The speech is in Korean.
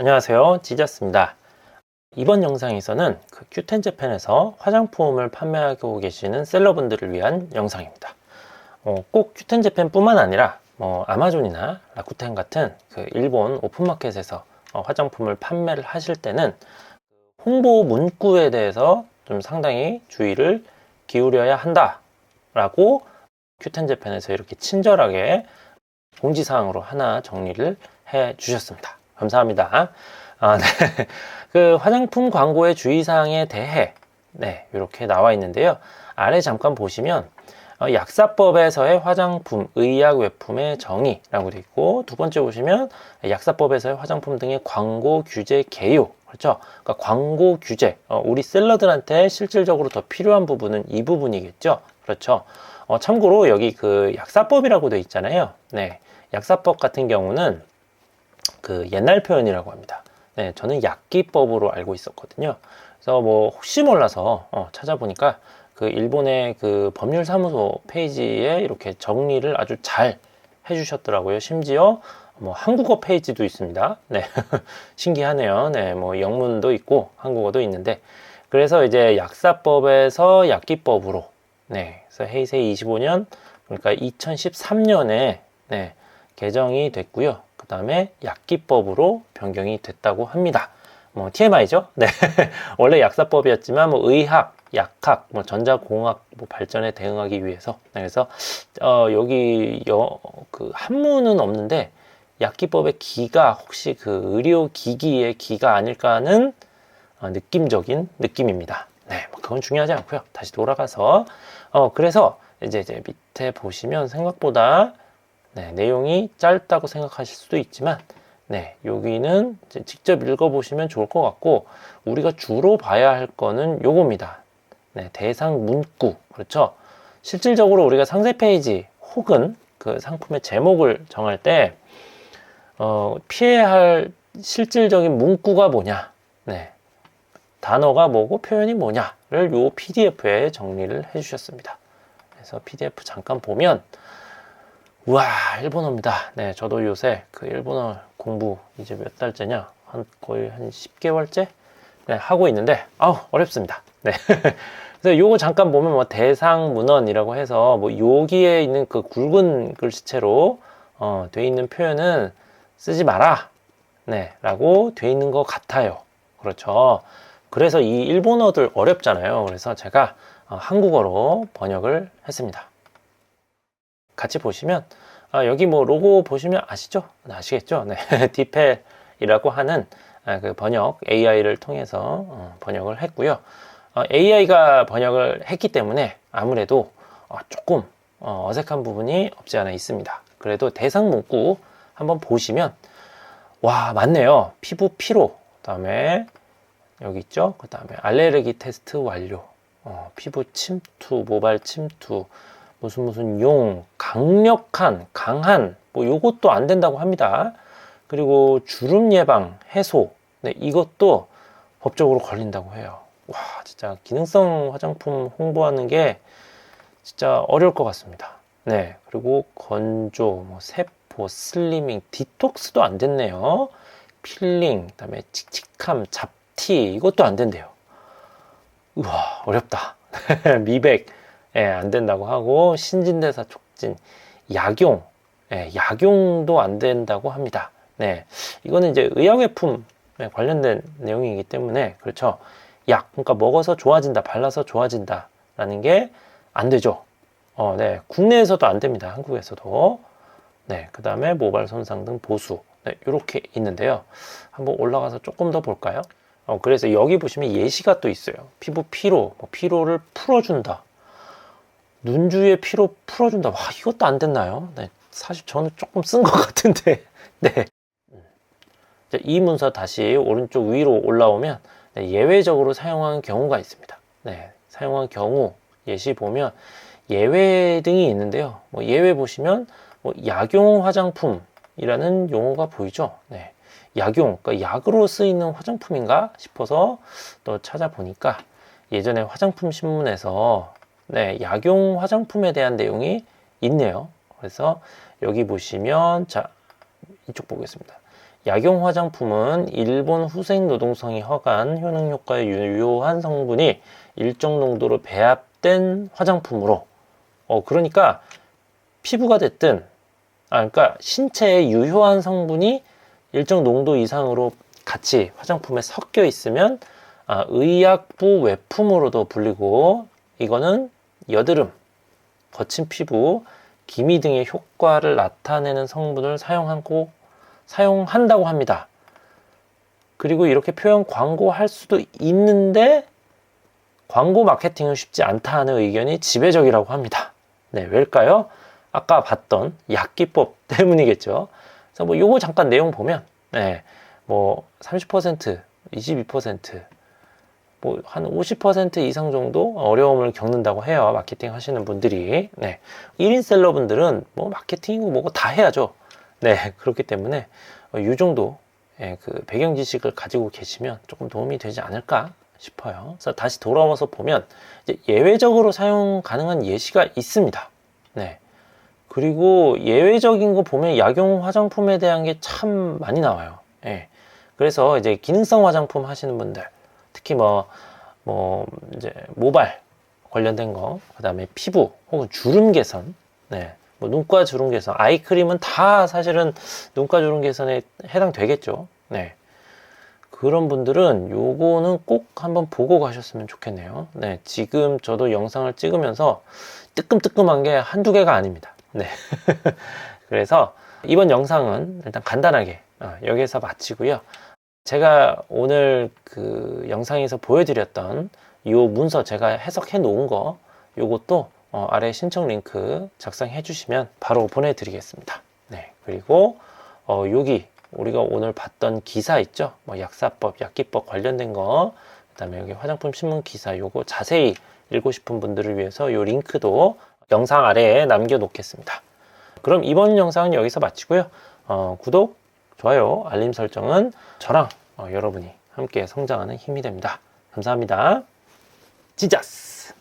안녕하세요. 지자스입니다. 이번 영상에서는 그 큐텐제펜에서 화장품을 판매하고 계시는 셀러분들을 위한 영상입니다. 어, 꼭 큐텐제펜 뿐만 아니라 뭐 아마존이나 라쿠텐 같은 그 일본 오픈마켓에서 어, 화장품을 판매를 하실 때는 홍보 문구에 대해서 좀 상당히 주의를 기울여야 한다 라고 큐텐제펜에서 이렇게 친절하게 공지사항으로 하나 정리를 해 주셨습니다. 감사합니다. 아, 네. 그 화장품 광고의 주의사항에 대해 네, 이렇게 나와 있는데요. 아래 잠깐 보시면 어, 약사법에서의 화장품, 의약 외품의 정의라고 되어 있고 두 번째 보시면 약사법에서의 화장품 등의 광고 규제 개요 그렇죠? 그러니까 광고 규제 어, 우리 셀러들한테 실질적으로 더 필요한 부분은 이 부분이겠죠. 그렇죠? 어, 참고로 여기 그 약사법이라고 되어 있잖아요. 네, 약사법 같은 경우는 그 옛날 표현이라고 합니다. 네, 저는 약기법으로 알고 있었거든요. 그래서 뭐 혹시 몰라서 어, 찾아보니까 그 일본의 그 법률 사무소 페이지에 이렇게 정리를 아주 잘 해주셨더라고요. 심지어 뭐 한국어 페이지도 있습니다. 네, 신기하네요. 네, 뭐 영문도 있고 한국어도 있는데 그래서 이제 약사법에서 약기법으로 네, 그래서 헤이세이 25년 그러니까 2013년에 네, 개정이 됐고요. 그 다음에 약기법으로 변경이 됐다고 합니다. 뭐 TMI죠. 네, 원래 약사법이었지만 뭐 의학, 약학, 뭐 전자공학 뭐 발전에 대응하기 위해서 네, 그래서 어, 여기 여, 그 한문은 없는데 약기법의 기가 혹시 그 의료 기기의 기가 아닐까 하는 어, 느낌적인 느낌입니다. 네, 뭐 그건 중요하지 않고요. 다시 돌아가서 어 그래서 이제 이제 밑에 보시면 생각보다 네, 내용이 짧다고 생각하실 수도 있지만 네, 여기는 직접 읽어보시면 좋을 것 같고 우리가 주로 봐야 할 거는 요겁니다. 네, 대상 문구 그렇죠. 실질적으로 우리가 상세 페이지 혹은 그 상품의 제목을 정할 때 어, 피해야 할 실질적인 문구가 뭐냐, 네, 단어가 뭐고 표현이 뭐냐를 요 PDF에 정리를 해주셨습니다. 그래서 PDF 잠깐 보면 우와 일본어입니다. 네, 저도 요새 그 일본어 공부 이제 몇 달째냐 한 거의 한 10개월째 네, 하고 있는데 아우 어렵습니다. 네. 그래서 요거 잠깐 보면 뭐 대상 문헌이라고 해서 뭐 여기에 있는 그 굵은 글씨체로 어, 돼 있는 표현은 쓰지 마라. 네, 라고 돼 있는 것 같아요. 그렇죠. 그래서 이 일본어들 어렵잖아요. 그래서 제가 어, 한국어로 번역을 했습니다. 같이 보시면 아, 여기 뭐 로고 보시면 아시죠? 네, 아시겠죠? 네, 디펠이라고 하는 아, 그 번역 AI를 통해서 어, 번역을 했고요. 어, AI가 번역을 했기 때문에 아무래도 어, 조금 어, 어색한 부분이 없지 않아 있습니다. 그래도 대상 문구 한번 보시면 와 맞네요. 피부 피로 그다음에 여기 있죠. 그다음에 알레르기 테스트 완료. 어, 피부 침투, 모발 침투, 무슨 무슨 용, 강력한, 강한, 뭐 요것도 안 된다고 합니다. 그리고 주름 예방, 해소, 네, 이것도 법적으로 걸린다고 해요. 와, 진짜 기능성 화장품 홍보하는 게 진짜 어려울 것 같습니다. 네, 그리고 건조, 뭐 세포, 슬리밍, 디톡스도 안 됐네요. 필링, 그다음에 칙칙함, 잡티 이것도 안 된대요. 우와, 어렵다. 미백, 예, 안 된다고 하고 신진대사 촉진, 약용, 예, 약용도 안 된다고 합니다. 네, 이거는 이제 의약외품 관련된 내용이기 때문에 그렇죠. 약, 그러니까 먹어서 좋아진다, 발라서 좋아진다라는 게 안 되죠. 어, 네, 국내에서도 안 됩니다. 한국에서도. 네, 그 다음에 모발 손상 등 보수. 네, 이렇게 있는데요. 한번 올라가서 조금 더 볼까요? 어, 그래서 여기 보시면 예시가 또 있어요. 피부 피로, 뭐 피로를 풀어준다. 눈 주위의 피로 풀어준다. 와, 이것도 안 됐나요? 네, 사실 저는 조금 쓴 것 같은데. 네. 자, 이 문서 다시 오른쪽 위로 올라오면 네, 예외적으로 사용한 경우가 있습니다. 네, 사용한 경우 예시 보면 예외 등이 있는데요. 뭐 예외 보시면 뭐 약용 화장품이라는 용어가 보이죠. 네, 약용, 그러니까 약으로 쓰이는 화장품인가 싶어서 또 찾아보니까 예전에 화장품 신문에서 네, 약용 화장품에 대한 내용이 있네요. 그래서 여기 보시면 자 이쪽 보겠습니다. 약용 화장품은 일본 후생 노동성이 허가한 효능 효과에 유효한 성분이 일정 농도로 배합된 화장품으로 어 그러니까 피부가 됐든 아 그러니까 신체에 유효한 성분이 일정 농도 이상으로 같이 화장품에 섞여 있으면 아, 의약부 외품으로도 불리고 이거는 여드름, 거친 피부, 기미 등의 효과를 나타내는 성분을 사용하고 사용한다고 합니다. 그리고 이렇게 표현 광고할 수도 있는데 광고 마케팅은 쉽지 않다는 의견이 지배적이라고 합니다. 네, 왜일까요? 아까 봤던 약기법 때문이겠죠. 그래서 뭐 요거 잠깐 내용 보면 네, 뭐 30%, 22%, 뭐 한 50% 이상 정도 어려움을 겪는다고 해요. 마케팅 하시는 분들이. 네. 1인 셀러분들은 뭐 마케팅이고 뭐고 다 해야죠. 네. 그렇기 때문에 이 정도 예, 그 배경 지식을 가지고 계시면 조금 도움이 되지 않을까 싶어요. 그래서 다시 돌아와서 보면 예외적으로 사용 가능한 예시가 있습니다. 네. 그리고 예외적인 거 보면 약용 화장품에 대한 게 참 많이 나와요. 예. 그래서 이제 기능성 화장품 하시는 분들, 특히 뭐, 뭐, 이제 모발 관련된 거, 그 다음에 피부 혹은 주름 개선, 네. 뭐 눈가 주름 개선, 아이크림은 다 사실은 눈가 주름 개선에 해당되겠죠. 네. 그런 분들은 요거는 꼭 한번 보고 가셨으면 좋겠네요. 네. 지금 저도 영상을 찍으면서 뜨끔뜨끔한 게 한두 개가 아닙니다. 네. 그래서 이번 영상은 일단 간단하게 어, 여기서 마치고요. 제가 오늘 그 영상에서 보여드렸던 이 문서 제가 해석해 놓은 거 요것도 어, 아래 신청 링크 작성해 주시면 바로 보내드리겠습니다. 네. 그리고 어, 여기 우리가 오늘 봤던 기사 있죠? 뭐 약사법, 약기법 관련된 거, 그다음에 여기 화장품 신문 기사 요거 자세히 읽고 싶은 분들을 위해서 요 링크도 영상 아래에 남겨 놓겠습니다. 그럼 이번 영상은 여기서 마치고요. 어, 구독, 좋아요, 알림 설정은 저랑 어, 여러분이 함께 성장하는 힘이 됩니다. 감사합니다. 지자스!